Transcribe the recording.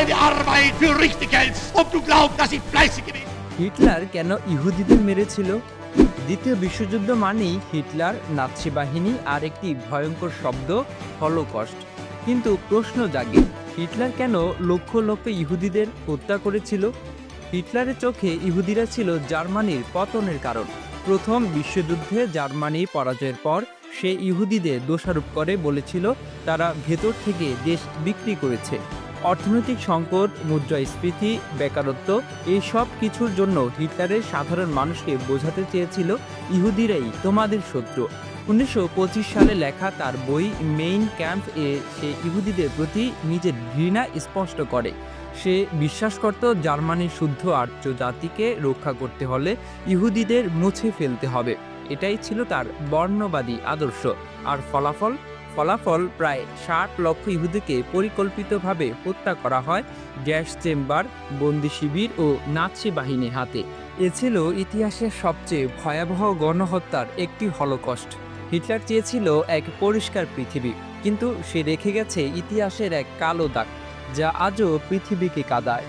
meine Arbeit für richtig hältst, ob du glaubst, dass ich fleißig gewesen Hitler কেন ইহুদিদের মেরেছিল? দ্বিতীয় বিশ্বযুদ্ধ মানেই হিটলার নাৎসি বাহিনী আর একটি ভয়ঙ্কর শব্দ হলোকস্ট। কিন্তু প্রশ্ন জাগে হিটলার কেন লক্ষ লক্ষ ইহুদিদের হত্যা করেছিল? হিটলারের চোখে ইহুদিরা ছিল জার্মানির পতনের কারণ। প্রথম বিশ্বযুদ্ধে জার্মানি পরাজয়ের পর সে ইহুদিদের দোষারোপ করে বলেছিল তারা ভেতর থেকে দেশ বিক্রি করেছে। অর্থনৈতিক সংকট, মুদ্রাস্ফীতি, বেকারত্ব এই সব কিছুর জন্য হিটলারের সাধারণ মানুষকে বোঝাতে চেয়েছিল ইহুদিরাই তোমাদের শত্রু। উনিশশো পঁচিশ সালে লেখা তার বই মেইন ক্যাম্প এ সে ইহুদিদের প্রতি নিজের ঘৃণা স্পষ্ট করে। সে বিশ্বাস করত জার্মানির শুদ্ধ আর্য জাতিকে রক্ষা করতে হলে ইহুদিদের মুছে ফেলতে হবে। এটাই ছিল তার বর্ণবাদী আদর্শ। আর ফলাফল? ফলাফল প্রায় ষাট লক্ষ ইহুদিকে পরিকল্পিতভাবে হত্যা করা হয় গ্যাস চেম্বার, বন্দি শিবির ও নাৎসি বাহিনীর হাতে। এ ছিল ইতিহাসের সবচেয়ে ভয়াবহ গণহত্যার একটি হলকষ্ট। হিটলার চেয়েছিল এক পরিষ্কার পৃথিবী, কিন্তু সে রেখে গেছে ইতিহাসের এক কালো দাগ, যা আজও পৃথিবীকে কাঁদায়।